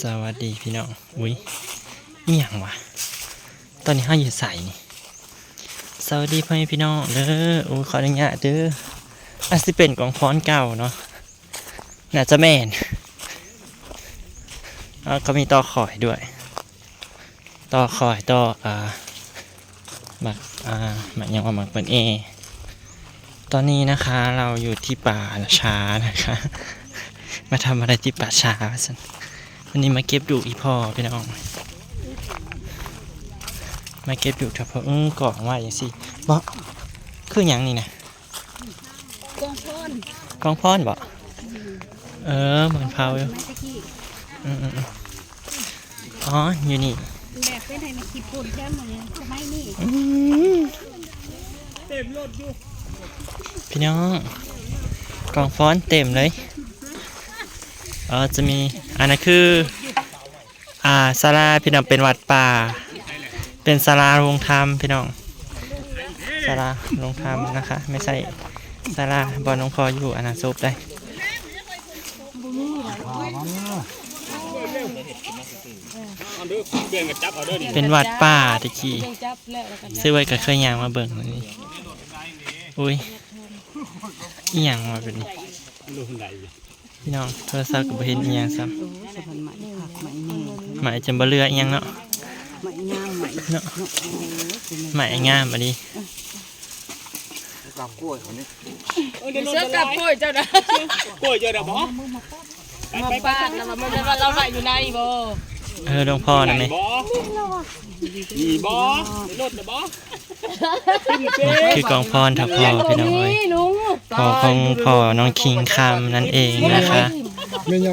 สวัสดีพี่น้อง อุ้ยนี่ยังวะ ตอนนี้ห้าอยู่ใส่นี่ สวัสดีพ่อแม่พี่น้องเด้อโอ้ยขออนุญาตเด้ออันสิเป็นกองพรเก่าเนาะ น่าจะแม่นแล้วก็มีต่อคอยด้วย ต่อคอยต่ออ่าหมักอ่าหมักยังว่าหมักเป็นเอ ตอนนี้นะคะเราอยู่ที่ป่าช้านะคะ มาทำอะไรที่ป่าช้าสันวันนี้มาเก็บดูอีพ่อพี่น้อง มาเก็บดูเฉพาะอื้อกล่องว่าอย่างสิบ่คืออย่างนี้นะกองพรกองพอนบ่เออเหมือนเผาอยู่ไม่ตะกี้อืมอืมอืมอ๋ออยู่นี่แบบเป็นให้มันขี้ปุ่นแค่มือสมัยนี้อืมพี่น้องกล่องฟ้อนเต็มเลย เออจะมีอันนั้นคือ อ่าศาลาพี่น้องเป็นวัดป่า เป็นศาลาโรงธรรมพี่น้องศาลาโรงธรรมนะคะ ไม่ใช่ศาลาบอลหลวงพออยู่อนาซุปได้เป็นวัดป่าตะกี้ซื้อไว้ก็เคยยางมาเบิ่งนี่อุ้ยอีหยังมาเป็นนี้ พี่น้องโทรศัพท์ก็บ่เห็นอีหยังซ้ำหมายจำบ่เรืออีหยังเนาะไม่งามไม่เนาะหมายงามบัดนี้เสื้อกับกล้วยเจ้านะกล้วยเจอเด้อบ่มาปาดนะมันจะว่าเราไหวอยู่ในบ่เออหลวงพ่อนะแม่บ่มีบ่รถเด้อบ่ คือกองพรทับพ่อพี่น้องเอ้ยลุงพ่อของพ่อน้องคิงคำนั่นเองนะคะ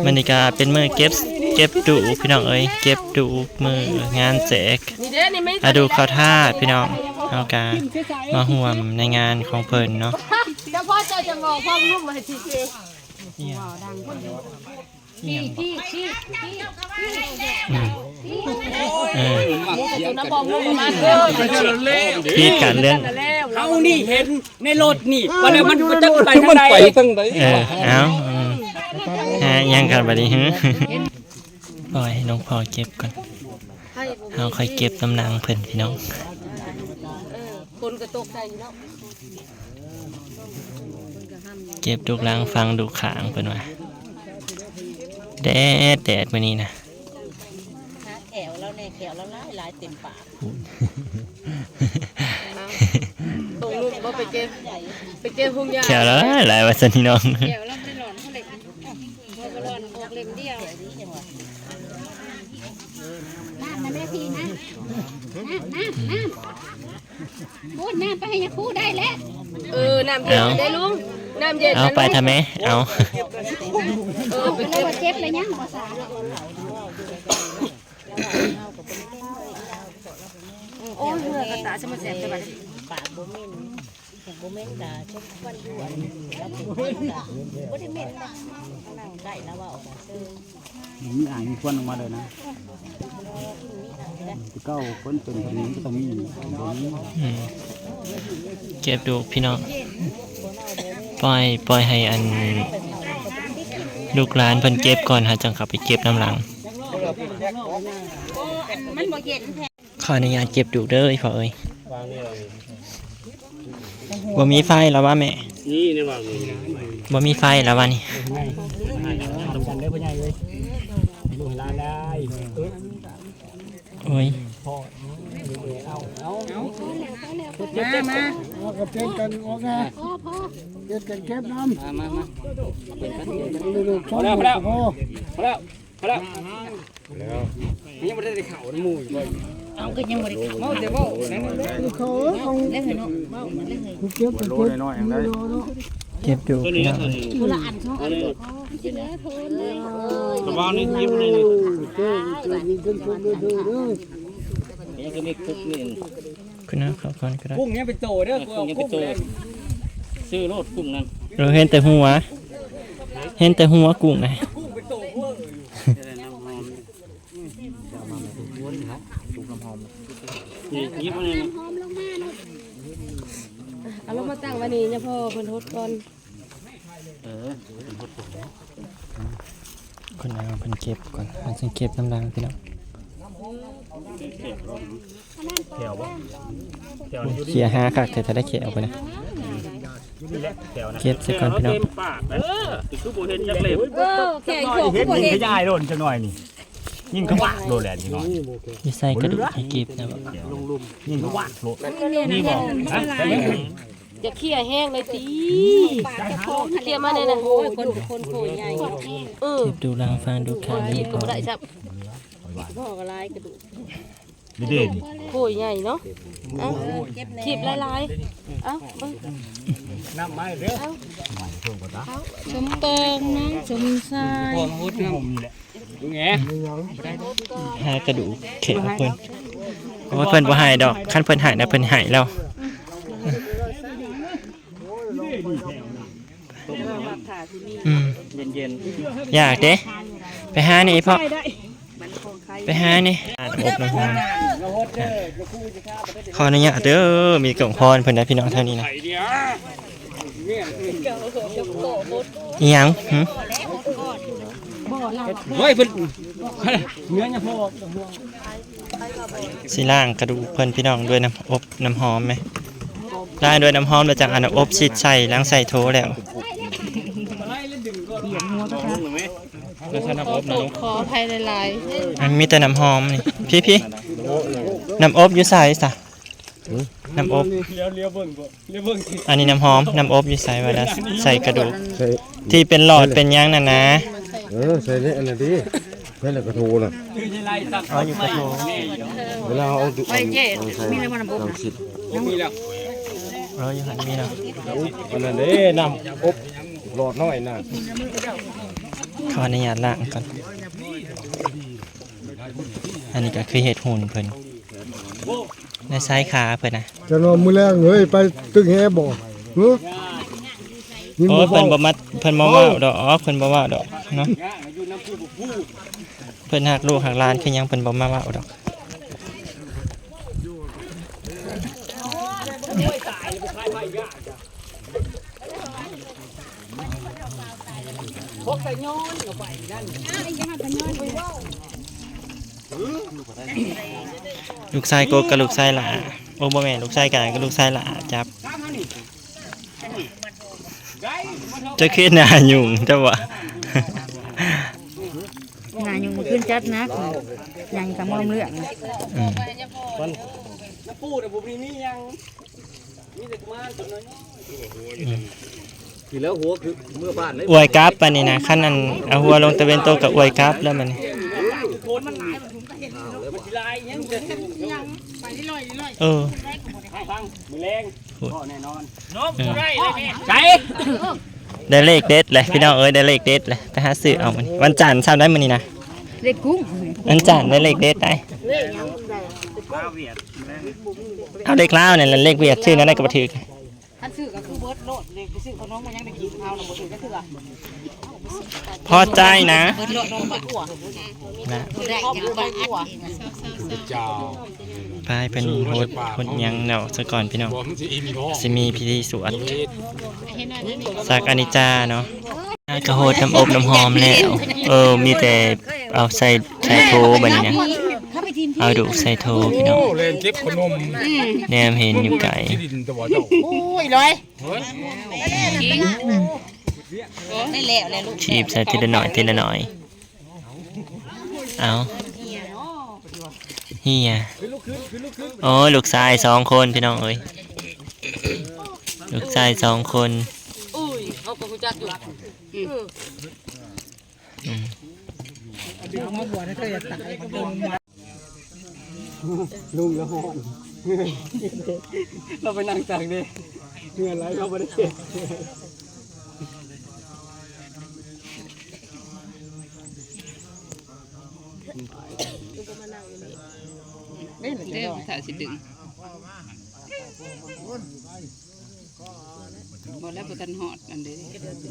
มันนี่ก็เป็นมือเก็บเก็บดูพี่น้องเอ้ยเก็บดูมืองานแจกนี่เด้นี่ไม่อาดูเขาท่าพี่น้องเอากามาห่วมในงานของเพิ่นเนาะเจ้าพ่อเจ้าจะบอกพ่อลูกมาทีเดียวพี่พี่พี่อื มเออตัวน้ำบอกลูกมาเด้อพีดกันเรื่องแล้วเราเอานี่เห็นในรถนี่ว่าแล้วมันมันจะไปทางใดไปทางใดเออเอาอืมฮะยังกันบัดนี้ฮึปล่อยให้น้องพอเก็บก่อนเอาค่อยเก็บตำนางเพิ่นพี่น้องคนก็ตกใจอยู่แล้วเก็บดูกลางฟังดูขางเพิ่นว่าแดดแดดมื้อนี้นะแขว แล้วเนี่ยแขวแล้วลายลายเต็มปากตรงลูกบ่ไปเก็บไปเก็บพุงยาแค่ละหลายว่าซั่นพี่น้องแขวแล้วไม่หลอนเท่าไหร่พอหลอนออกเล่มเดียวน้ำนะแม่พี่นะน้ำน้ำน้ำพูดน้ำไปให้ยาคูได้แล้วเออน้ำเย็นได้ลุงน้ำเย็นเอาไปทำไมเอาเออไปไปเลยว่าเจ็บเลยยังภาษา โอ้ยเมื่อกระตาสมแสบจะบัดปากโบเมนโบเมนกะชกวันอยู่อันแล้วเป็นคนกะโบได้เมนนะนั่งได้แล้วว่าออกมาซื้อมีอ่างมีควันออกมาเลยนะเก้าคนเป็นคนนี้ก็ต้องมีแบบนี้เก็บดูพี่น้องปล่อยปล่อยให้อัน ลูกหลานเพิ่นเก็บก่อนฮะจังขับไปเก็บน้ำหลังมันบ่เย็นแท้ ขออนุญาตเก็บดูเด้อไอ้พ่อเอ้ยบ่มีไฟแล้วว่าแม่นี่ในว่านี่บ่มีไฟแล้วว่านี่ทำกันได้พ่อใหญ่เลยลูกหลานได้เออโอ้ยมามาเอากระเทียมกันออกนะเก็บกันเก็บน้ำมามามาลูกพอแล้วพอแล้วพอแล้วพอ แล้วแล้วยังไม่ได้ข่าวน้ำมูกอยู่เลยเอาก็ยังบ่ได้เมาเดี๋ยวเมานั่นเขาเอาเล่นเนาะเล่นเลยเก็บกันเก็บน้อยๆอย่างไรเก็บดูพี่น้องคนละอันเนาะระวังนี่ยิบเลยนี่เก็บจะมีกันคนเดียวเด้อยังก็มีคุกนี่คุณนะขอก่อนก็ได้กุ้งยังไปโตเด้อกุ้งยังไปโตซื้อรถกุ้งนั่นเราเห็นแต่หัว เห็นแต่หัวกุ้งนะ นี่ยิบมาเลยเอาลงมาตั้งไว้นี่เนี่ยพ่อเพิ่นทดก่อนเออคนเอาเพิ่นเก็บก่อนอาจจะเก็บน้ำลังพี่น้องแถวบ่แถวเขี่ยหาคักแต่ถ้าได้เขี่ยเอาไปนะนี่แหละแถวนะเก็บซะก่อนพี่น้องเต็มปากเออคือบ่เห็นจักเล็บเออแข่งโขกเห็นบ่ยิงเห็ขนยายโดนจังหน่อยนี่ยิงเขาวากโดนแหลนจังหน่อยมีใส่กระดูกให้เก็บนะบ่ ยิงเขาวากโลดนี่นี่บ่บ่จะเขี่ยแห้งเลยตีเขี่ยมาเนี่ยนะโอ้ยคนคนโผล่ใหญ่เออเก็บดูลางฟังดูขาขีดก็บ่ได้ซับพ่อกระไรกระดูกนี่เด่นโขยใหญ่เนาะเอ้าขีบหลายๆเอ้าเบิ่งน้ำไม้เด้อสมปองนะสมทรายผมนี่แหละดูแงหากระดูกเขี่ยเอาเพิ่น เพราะว่าเพิ่นบ่ให้ดอกคันเพิ่นให้นะเพิ่นให้แล้วอืมเย็นอยากเด้ไปหานี่พ่อไปหานี่อ่านอบน้ำหอมขออนุญาตเด้อมีกล่องพรเพิ่นนะพี่น้องเท่านี้ๆนะไข่เดียวอีหยังหึเฮ้ยเพิ่นเนื้อเนี่ยพอ สิล่างกระดูกเพิ่นพี่น้องด้วยน้ำอบน้ำหอมไหมล่างด้วยน้ำหอมแล้วจังอันอบชิดใส่ล้างใส่โถแล้วแล้วใช้น้ำอบนะลูกขออภัยหลายอันมีแต่น้ำหอมนี่พี่พี่น้ำอบอยู่ใส่ซะน้ำอบเลี้ยวเลี้ยวเบิ่งบ่เลี้ยวเบิ่งสิอันนี้น้ำหอมน้ำอบอยู่ใส่ไว้แล้วใส่กระดูกที่เป็นหลอดเป็นหยังน่ะนะเออใส่ได้อันนั้ นดิใส่แล้วก็โทรน่ะคือสิไล่ตัดเอาอยู่กระโถเวลาเอาดุเอาใส่มีอะไรมาระบบคิดมีแล้วเอาอยู่หันมีเนาะอันนั้นเด้น้ำอบหลอดน้อยน่ะขออนุญาตล้างก่อนอันนี้ก็คือเห็ดหุ่นเพิ่นในซ้ายขาเพิ่นนะจะนอนมื้อแรงเฮ้ยไปตึกแฮบ่เฮ้อยินโอ้บ่ยเฝ้าเพิ่นบ่มัดเพิ่นบ่เว้าดอกอ๋อเพิ่นบ่เว้าดอกเนาะ เพิ่นหักลูกหักหลานคือหยังเพิ่นบ่มาเว้าดอกลูกชายโกกับลูกชายหลาโอ้บ่แม่นลูกชายกันกับลูกชายหลาจับจะขึ้นหน้ายุ่งจังวะ งานยังมาขึ้น จัดนักยังสำมอมเรื่องนะอืมน้ำปูแต่ผมนี่มียังมีแต่กุมารตัวน้อยทีแล้วหัวคือเมื่อบ้านเลยอวยกราฟปานนี้นะขั้นนั้นเอาหัวลงตะเวนโตกับอวยกราฟแล้วมันโคนมันหลายมันสิลายยังจะยังเออฟังมือแรงพ่อแน่นอนนกเออได้เลยแม่ใจได้เลขเด็ดเลยพี่น้องเอ้ยได้เลขเด็ดเลยไปหาซื้อเอามันวันจันทร์เช้าได้มื้อนี้นะ เด็กกุ้งวันจันทร์ได้เลขเด็ดได้บ้าเวียดเอาเลขลาวเนี่ยแหละเลขเวียดชื่อนั้นได้ก็บ่ถือท่านซื้อก็คือเบิร์ดโลดเลยไปซื้อขนมมันยังได้กินข้าวนะบ่ถือก็คือว่าพอใจนะเบิร์ดโลดลงไปอั่วนะได้ยังไปอั่วไปเป็นโหดโหดหยังเนาะซะก่อนพี่น้องสิมีพิธีสวดสักอนิจจาเนาะกระโหดน้ำอบน้ำหอมแล้ว เออมีแต่ เอาใส่ใส่โถบัดนี้นะเข้าไปทีมเอาดูใส่โถพี่น้องเล่นเก็บขนมแนมเห็นอยู่ไกลที่ดินตะวันเจ้าโอ้ยร้อยได้แล้วแล้วลูกชีบใส่ทีละหน่อยทีละหน่อยเอาเฮียโอ้ยลูกชายสองคนพี่น้องเอ้ยลูกชายสองคนๆอุ้ยเขาก็รู้จักอยู่อืม ลุงละหอนเราไปนั่งตักดิเหงื่อไหลเราไม่ได้เก็บเด้อถ้าสิดึงบ่แล้วบ่ทันฮอดอันเด้อคือบาจุ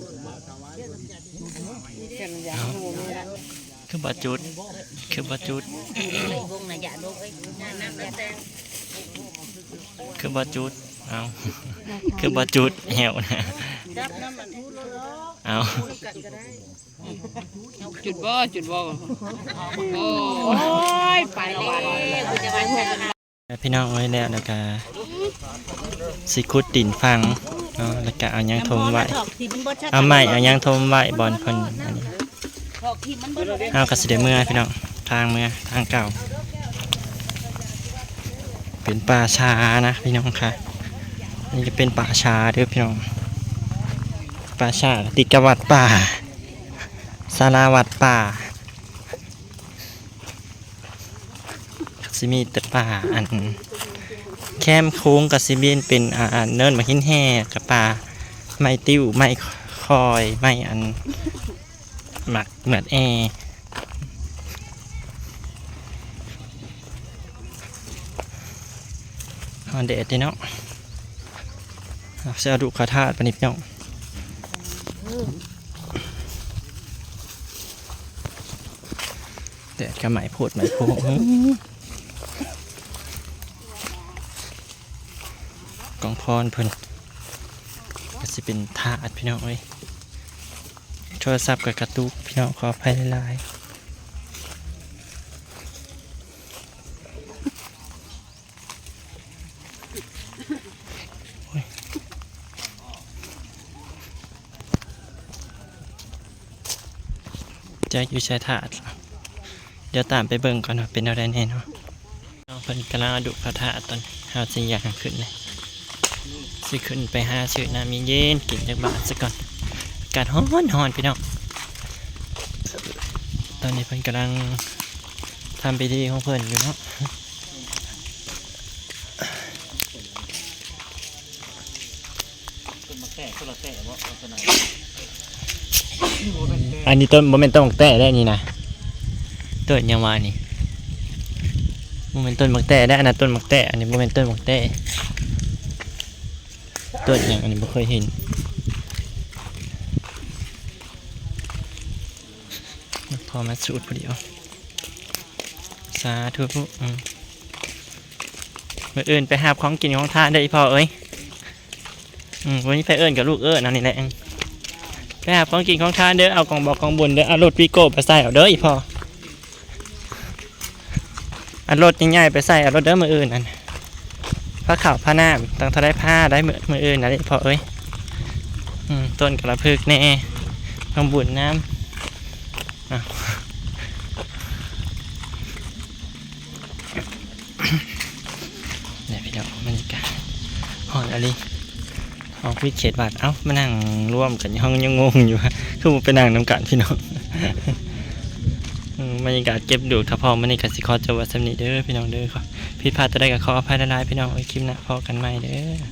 ด คือบาจุดวงน่ะอย่าลงไอ้น้ำน้ำแดคือบาจุด เอาคือบาจุดแหวนะเอาจุดบ่จุดบ่โอ้โอ้ยไปเลยกูจะไปเพื่อนกันพี่น้องไว้แล้วแล้วก็สิคุดดินฟังเนาะแล้วก็เอายังทมไว้ถอกที่มันบ่ชัดเอาม้เอายังทมไว้บอลเพิ่นอันนี้ เอากระสิเดเมื่อพี่น้องทางเมื่อทางเก่า เป็นป่าชานะพี่น้องค่ะนี่จะเป็นป่าชาเด้อพี่น้องป่าชาติดกับวัดป่าสาราวัดป่าสิมีแต่ป่าอัน แคมโค้งกับซิเบียนเป็นอ่าอันเนินมาหินแห่กับป่า ไม้ติ้วไม้คอย ไม้อัน หมักเหมือนแอร์ฮอนเดดดีเนาะเอาเสียดุขาทาดปนิบเนาะแดดกับไหมโพดไหมโพดกองพรเพิ่นก็สิเป็นทาดพี่น้องเอ้ย ทรศัพท์กับกระตุกพี่น้องขออภัยหลายจะอยู่ใชายถาดเดี๋ยวตามไปเบิ่งก่อนว่าเป็นอะไรแน่เนาะน้องเพิ่นกำลังเอาดุพระธาตุตอนเฮาสิอยากขึ้นเลยสิขึ้นไปหาซื้อน้ำเย็นๆกินจากบานซะก่อนากาศร้อนร้อนพี่น้อง ตอนนี้เพิ่นกำลังทำพิธีของเพิ่อนอยู่เนาะอันนี้ต้นโมเมนต้นบักแต่ได้นี่นะต้นยังวานี่โมเมนต้นบักแต่ได้อันนั้นต้นบักแต่อันนี้โมเมนต้นบักแต่ต้นย่างอันนี้ไม่เคยเห็น อมาสูตรพอดีเอาสาธุอืมมื่ออื่นไปหาของกินของทานได้อีพ่อเอ้ยอืมวันนี้ไปเอิญกับลูกเอิญนั่นนี่แหละไปหาของกินของทานเด้อเอากล่องบอกกล่องบุญเด้อเอารถวีโก้ไปใส่เอาเด้ออีพ่อเอารถใหญ่ๆไปใส่เอารถเด้อมืออื่นนั่นผ้าขาวผ้าหน้าต้งทาได้ผ้าได้มือมืออื่นนะได้อีพ่อเอ้ยอืมต้นกระพึกแน่กองบุญน้ำ เนี่ยพี่น้องบรรยากาศหอนอะไรห้องพิเขตบาทเอ้ามานั่งร่วมกันห้องยังงงอยู่ฮะคือผมไปนั่งน้ำกันพี่น้องบรรยากาศเก็บดูถ้าพอมันนี่กสิคอจะวัดสำนีเด้อพี่น้องเด้อขอผิดพลาดจะได้กับขออภัยละลายพี่น้องไว้คลิปน้าพอกันใหม่เด้อ